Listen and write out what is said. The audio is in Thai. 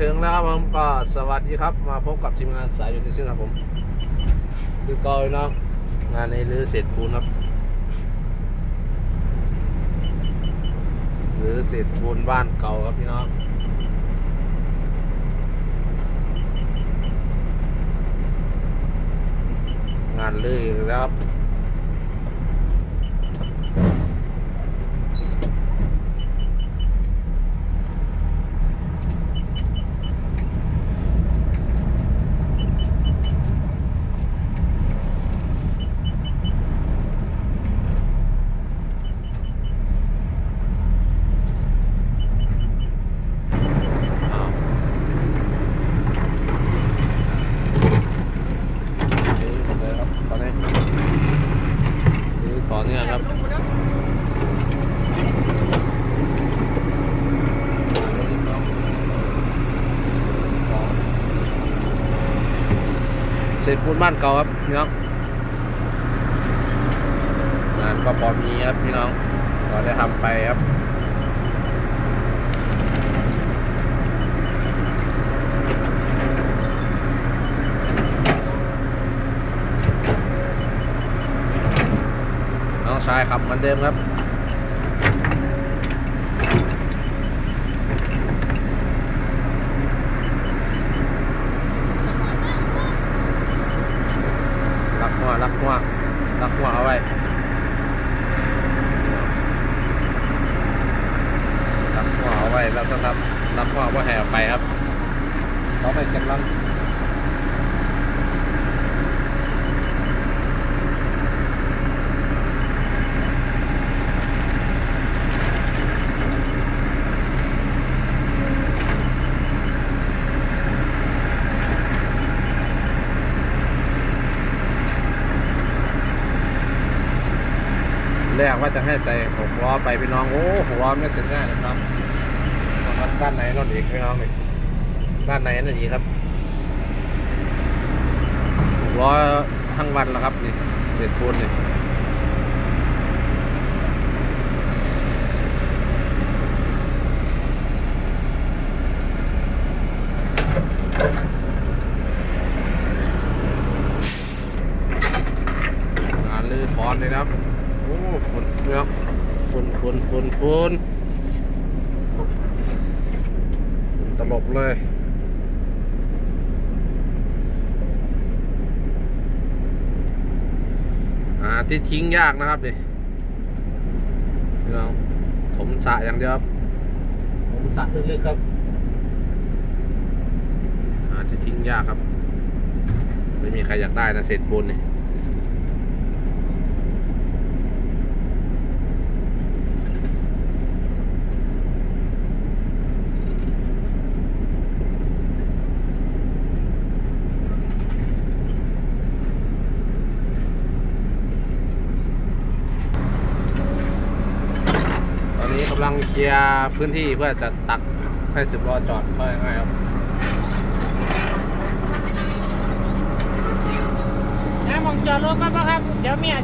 ถึงแล้วครับผมก็สวัสดีครับ มาพบกับทีมงานสายยูนิซึ่งครับผมคือกอยเนาะงานในรื้อเสร็จปูนครับหรือเสร็จปูนบ้านเก่าครับพี่น้องงานลื้ออีกแล้วครับ อ้าวซื้อหมดเลยครับตอนนี้ซื้อต่อ เนื่องครับเศษปูนบ้านเก่าครับพี่น้องงานก็พอมีครับพี่น้องก็ได้ทำไปครับ น้องชายขับเหมือนเดิมครับรักหัวรักหัวรักหัวเอาไว้รักหัวเอาไว้แล้วก็รับรักหัวว่าแห่ไปครับเขาไปกันลัง แรกว่าจะให้ใส่หกล้อไปพี่น้องโอ้หกล้อไม่เสร็จง่ายนะครับด้านในรถอีกพี่น้องนี่ด้านในนั่นอีกครับหกล้อทั้งวันแล้วครับนี่เสร็จปูนนี่งานลือถอนเลยครับ อ้ฝุ่นเนาะฝุ่นฝุ่นฝุ่นฝุ่นฝุ่นตลบเลยอ่าที่ทิ้งยากนะครับดิพี่น้องถมสระอย่างเดียวครับถมสระลึกๆครับอ่าที่ทิ้งยากครับ ไม่มีใครอยากได้นะเศษปูนนี่ต นี้กำลังเคลียร์พื้นที่เพื่อจะตักให้สิบล้อจอดเข้าง่ายๆครับนะมองจอดรถก็ปะครับ เดี๋ยวเมีย